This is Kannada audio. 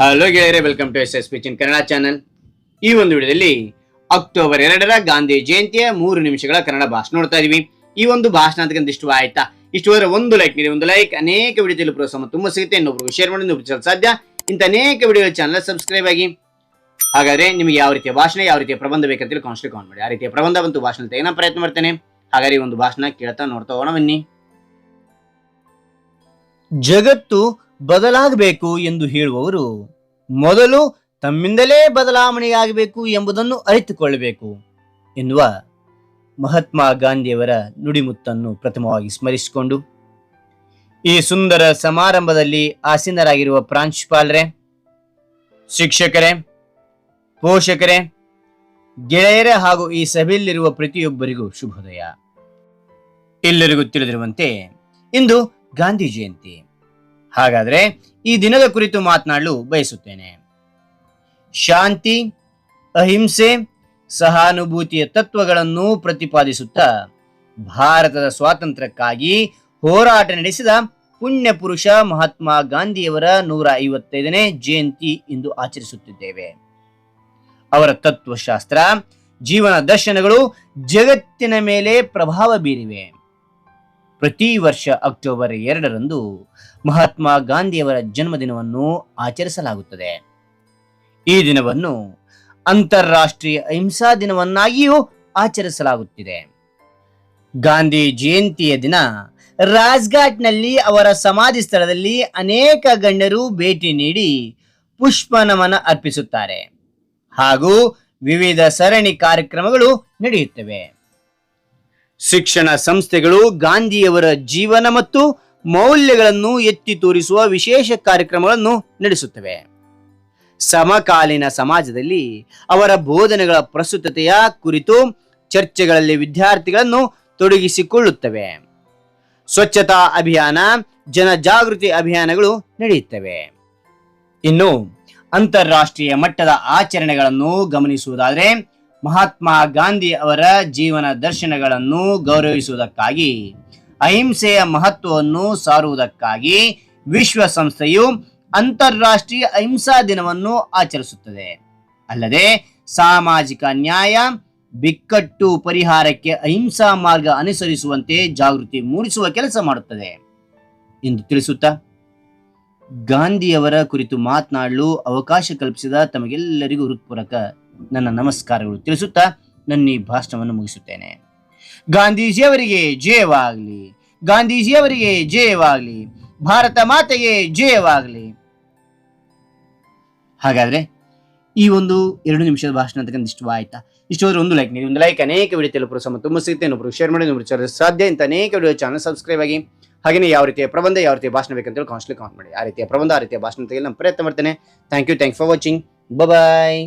ಹಲೋ ಗೆಳೆಯರೆ welcome to S S P Chin Kannada channel ಈ ಒಂದು ವಿಡಿಯೋದಲ್ಲಿ ಅಕ್ಟೋಬರ್ ಎರಡರ ಗಾಂಧಿ ಜಯಂತಿಯ ಮೂರು ನಿಮಿಷಗಳ ಕನ್ನಡ ಭಾಷಣ ನೋಡ್ತಾ ಇದೀವಿ. ಈ ಒಂದು ಭಾಷಣ ಅಂತಕ್ಕಂಥ ಇಷ್ಟು ಆಯ್ತಾ? ಇಷ್ಟು ಹೋದ್ರೆ ಒಂದು ಲೈಕ್ ನೀಡಿ, ಒಂದು ಲೈಕ್ ಅನೇಕ ವಿಡಿಯೋ ತಲುಪುವ ಪ್ರೋತ್ಸಾಹ ತುಂಬಾ ಸಿಗುತ್ತೆ. ಇನ್ನೊಬ್ರು ಶೇರ್ ಮಾಡಿ, ಇನ್ನೊಬ್ರಿಗೆ ಸಾಧ್ಯ. ಇಂಥ ಅನೇಕ ವಿಡಿಯೋ ಚಾನಲ್ ಸಬ್ಸ್ಕ್ರೈಬ್ ಆಗಿ. ಹಾಗಾದ್ರೆ ನಿಮಗೆ ಯಾವ ರೀತಿಯ ಭಾಷಣ ಯಾವ ರೀತಿಯ ಪ್ರಬಂಧ ಬೇಕಂತೇಳಿ ಕಾನ್ಸ್ಟ್ಲಿ ಕಾನ್ ಮಾಡಿ. ಆ ರೀತಿಯ ಪ್ರಬಂಧ ಬಂತು ಭಾಷಣ ಪ್ರಯತ್ನ ಮಾಡ್ತೇನೆ. ಹಾಗಾದ್ರೆ ಈ ಒಂದು ಭಾಷಣ ಕೇಳ್ತಾ ನೋಡ್ತಾ ಹೋಗೋಣ ಬನ್ನಿ. ಜಗತ್ತು ಬದಲಾಗಬೇಕು ಎಂದು ಹೇಳುವವರು ಮೊದಲು ತಮ್ಮಿಂದಲೇ ಬದಲಾವಣೆಯಾಗಬೇಕು ಎಂಬುದನ್ನು ಅರಿತುಕೊಳ್ಳಬೇಕು ಎನ್ನುವ ಮಹಾತ್ಮ ಗಾಂಧಿಯವರ ನುಡಿಮುತ್ತನ್ನು ಪ್ರಥಮವಾಗಿ ಸ್ಮರಿಸಿಕೊಂಡು, ಈ ಸುಂದರ ಸಮಾರಂಭದಲ್ಲಿ ಆಸೀನರಾಗಿರುವ ಪ್ರಾಂಶುಪಾಲರೇ, ಶಿಕ್ಷಕರೇ, ಪೋಷಕರೇ, ಗೆಳೆಯರೇ ಹಾಗೂ ಈ ಸಭೆಯಲ್ಲಿರುವ ಪ್ರತಿಯೊಬ್ಬರಿಗೂ ಶುಭೋದಯ. ಎಲ್ಲರಿಗೂ ತಿಳಿದಿರುವಂತೆ ಇಂದು ಗಾಂಧಿ ಜಯಂತಿ. ಹಾಗಾದ್ರೆ ಈ ದಿನದ ಕುರಿತು ಮಾತನಾಡಲು ಬಯಸುತ್ತೇನೆ. ಶಾಂತಿ, ಅಹಿಂಸೆ, ಸಹಾನುಭೂತಿಯ ತತ್ವಗಳನ್ನು ಪ್ರತಿಪಾದಿಸುತ್ತಾ ಭಾರತದ ಸ್ವಾತಂತ್ರ್ಯಕ್ಕಾಗಿ ಹೋರಾಟ ನಡೆಸಿದ ಪುಣ್ಯ ಪುರುಷ ಮಹಾತ್ಮ ಗಾಂಧಿಯವರ ನೂರ ಐವತ್ತೈದನೇ ಜಯಂತಿ ಇಂದು ಆಚರಿಸುತ್ತಿದ್ದೇವೆ. ಅವರ ತತ್ವಶಾಸ್ತ್ರ, ಜೀವನ ದರ್ಶನಗಳು ಜಗತ್ತಿನ ಮೇಲೆ ಪ್ರಭಾವ ಬೀರಿವೆ. ಪ್ರತಿ ವರ್ಷ ಅಕ್ಟೋಬರ್ ಎರಡರಂದು ಮಹಾತ್ಮ ಗಾಂಧಿಯವರ ಜನ್ಮದಿನವನ್ನು ಆಚರಿಸಲಾಗುತ್ತದೆ. ಈ ದಿನವನ್ನು ಅಂತಾರಾಷ್ಟ್ರೀಯ ಅಹಿಂಸಾ ದಿನವನ್ನಾಗಿಯೂ ಆಚರಿಸಲಾಗುತ್ತಿದೆ. ಗಾಂಧಿ ಜಯಂತಿಯ ದಿನ ರಾಜ್ಘಾಟ್ನಲ್ಲಿ ಅವರ ಸಮಾಧಿ ಸ್ಥಳದಲ್ಲಿ ಅನೇಕ ಗಣ್ಯರು ಭೇಟಿ ನೀಡಿ ಪುಷ್ಪ ನಮನ ಅರ್ಪಿಸುತ್ತಾರೆ. ಹಾಗೂ ವಿವಿಧ ಸರಣಿ ಕಾರ್ಯಕ್ರಮಗಳು ನಡೆಯುತ್ತವೆ. ಶಿಕ್ಷಣ ಸಂಸ್ಥೆಗಳು ಗಾಂಧಿಯವರ ಜೀವನ ಮತ್ತು ಮೌಲ್ಯಗಳನ್ನು ಎತ್ತಿ ತೋರಿಸುವ ವಿಶೇಷ ಕಾರ್ಯಕ್ರಮಗಳನ್ನು ನಡೆಸುತ್ತವೆ. ಸಮಕಾಲೀನ ಸಮಾಜದಲ್ಲಿ ಅವರ ಬೋಧನೆಗಳ ಪ್ರಸ್ತುತತೆಯ ಕುರಿತು ಚರ್ಚೆಗಳಲ್ಲಿ ವಿದ್ಯಾರ್ಥಿಗಳನ್ನು ತೊಡಗಿಸಿಕೊಳ್ಳುತ್ತವೆ. ಸ್ವಚ್ಛತಾ ಅಭಿಯಾನ, ಜನಜಾಗೃತಿ ಅಭಿಯಾನಗಳು ನಡೆಯುತ್ತವೆ. ಇನ್ನು ಅಂತಾರಾಷ್ಟ್ರೀಯ ಮಟ್ಟದ ಆಚರಣೆಗಳನ್ನು ಗಮನಿಸುವುದಾದರೆ ಮಹಾತ್ಮ ಗಾಂಧಿ ಅವರ ಜೀವನ ದರ್ಶನಗಳನ್ನು ಗೌರವಿಸುವುದಕ್ಕಾಗಿ, ಅಹಿಂಸೆಯ ಮಹತ್ವವನ್ನು ಸಾರುವುದಕ್ಕಾಗಿ ವಿಶ್ವಸಂಸ್ಥೆಯು ಅಂತಾರಾಷ್ಟ್ರೀಯ ಅಹಿಂಸಾ ದಿನವನ್ನು ಆಚರಿಸುತ್ತದೆ. ಅಲ್ಲದೆ, ಸಾಮಾಜಿಕ ನ್ಯಾಯ, ಬಿಕ್ಕಟ್ಟು ಪರಿಹಾರಕ್ಕೆ ಅಹಿಂಸಾ ಮಾರ್ಗ ಅನುಸರಿಸುವಂತೆ ಜಾಗೃತಿ ಮೂಡಿಸುವ ಕೆಲಸ ಮಾಡುತ್ತದೆ. ಎಂದು ತಿಳಿಸುತ್ತಾ, ಗಾಂಧಿಯವರ ಕುರಿತು ಮಾತನಾಡಲು ಅವಕಾಶ ಕಲ್ಪಿಸಿದ ತಮಗೆಲ್ಲರಿಗೂ ಹೃತ್ಪೂರ್ವಕ ನನ್ನ ನಮಸ್ಕಾರಗಳು ತಿಳಿಸುತ್ತಾ ನನ್ನ ಈ ಭಾಷಣವನ್ನು ಮುಗಿಸುತ್ತೇನೆ. ಗಾಂಧೀಜಿಯವರಿಗೆ ಜಯವಾಗಲಿ ಗಾಂಧೀಜಿಯವರಿಗೆ ಜಯವಾಗಲಿ, ಭಾರತ ಮಾತೆಗೆ ಜಯವಾಗಲಿ. ಹಾಗಾದ್ರೆ ಈ ಒಂದು ಎರಡು ನಿಮಿಷದ ಭಾಷಣ ಅಂತಕ್ಕಂಥ ಇಷ್ಟ ಆಯ್ತಾ ಒಂದು ಲೈಕ್ ನೀಡಿ, ಒಂದು ಲೈಕ್ ಅನೇಕ ವಿಡಿಯೋ ತೆಲುಪರು ಸಮ ತುಂಬ ಸಿಗುತ್ತೆ. ಇನ್ನೊಬ್ರು ಶೇರ್ ಮಾಡಿ ಇನ್ನೊಬ್ರು share ಸಾಧ್ಯ ಅಂತ ಅನೇಕ ವಿಡಿಯೋ ಚಾನಲ್ ಸಬ್ಸ್ಕ್ರೈಬ್ ಆಗಿ. ಹಾಗೆಯೇ ಯಾವ ರೀತಿಯ ಪ್ರಬಂಧ, ಯಾವ ರೀತಿಯ ಭಾಷಣ ಬೇಕಂತೇಳಿ ಕಾನ್ಸ್ಟ್ಲಿ ಕಾಮೆಂಟ್ ಮಾಡಿ. ಆ ರೀತಿಯ ಪ್ರಬಂಧ, ಆ ರೀತಿಯ ಭಾಷಣ ತೆಗೆಯಲು ನಾನು ಪ್ರಯತ್ನ ಮಾಡ್ತೇನೆ. Thank you thank for watching bye